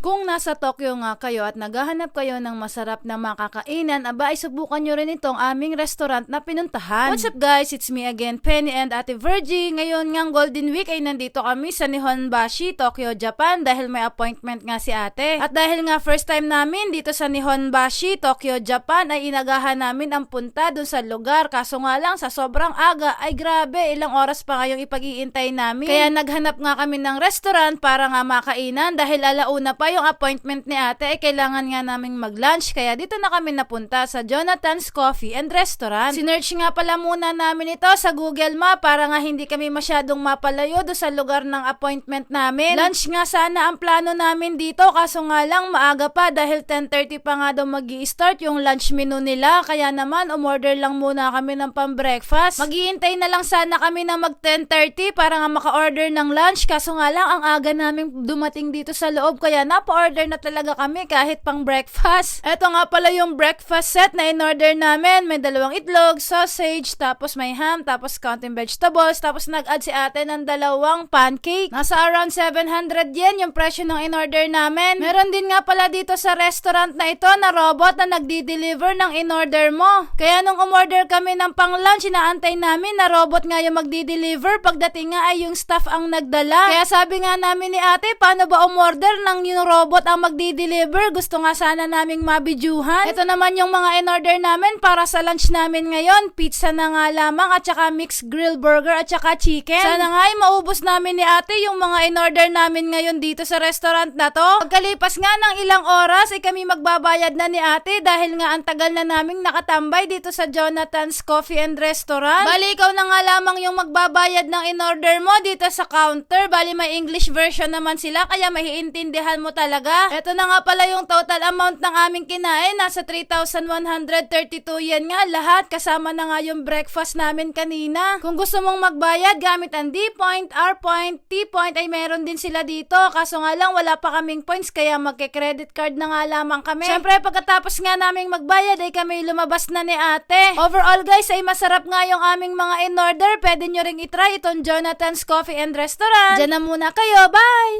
Kung nasa Tokyo nga kayo at naghahanap kayo ng masarap na makakainan, aba ay subukan nyo rin itong aming restaurant na pinuntahan. What's up guys? It's me again, Penny and Ate Virgie. Ngayon ngang Golden Week ay nandito kami sa Nihonbashi, Tokyo, Japan dahil may appointment nga si ate. At dahil nga first time namin dito sa Nihonbashi, Tokyo, Japan ay inagahan namin ang punta dun sa lugar. Kaso nga lang sa sobrang aga ay grabe, ilang oras pa ngayong ipag-iintay namin. Kaya naghanap nga kami ng restaurant para nga makainan dahil alauna pa yung appointment ni ate ay kailangan nga naming mag-lunch kaya dito na kami napunta sa Jonathan's Coffee and Restaurant. Sinerch nga pala muna namin ito sa Google Map para nga hindi kami masyadong mapalayo do sa lugar ng appointment namin. Lunch nga sana ang plano namin dito kaso nga lang maaga pa dahil 10.30 pa nga daw mag start yung lunch menu nila kaya naman umorder lang muna kami ng pang-breakfast. Maghihintay na lang sana kami na mag 10.30 para nga maka-order ng lunch kaso nga lang ang aga namin dumating dito sa loob kaya napa-order na talaga kami kahit pang breakfast. Eto nga pala yung breakfast set na in-order namin. May dalawang itlog, sausage, tapos may ham, tapos counting vegetables, tapos nag-add si ate ng dalawang pancake. Nasa around 700 yen yung presyo ng in-order namin. Meron din nga pala dito sa restaurant na ito na robot na nagdi-deliver ng in-order mo. Kaya nung umorder kami ng pang-lunch, inaantay namin na robot nga yung magdi-deliver. Pagdating nga ay yung staff ang nagdala. Kaya sabi nga namin ni ate, paano ba umorder ng yung robot ang magdi-deliver? Gusto nga sana naming mabidyuhan. Ito naman yung mga in-order namin para sa lunch namin ngayon. Pizza na nga lamang at saka mixed grill burger at saka chicken. Sana nga ay maubos namin ni ate yung mga in-order namin ngayon dito sa restaurant na to. Pagkalipas nga ng ilang oras ay kami magbabayad na ni ate dahil nga ang tagal na naming nakatambay dito sa Jonathan's Coffee and Restaurant. Bali ikaw na nga lamang yung magbabayad ng in-order mo dito sa counter. Bali may English version naman sila kaya maiintindihan mo talaga. Ito na nga pala yung total amount ng aming kinain. Nasa 3,132 yen nga lahat kasama na nga yung breakfast namin kanina. Kung gusto mong magbayad gamit ang D-Point, R-Point, T-Point ay meron din sila dito. Kaso nga lang wala pa kaming points kaya magke-credit card na nga lamang kami. Siyempre pagkatapos nga naming magbayad ay kami lumabas na ni ate. Overall guys ay masarap nga yung aming mga in-order. Pwede nyo ring itry itong Jonathan's Coffee and Restaurant. Diyan na muna kayo. Bye!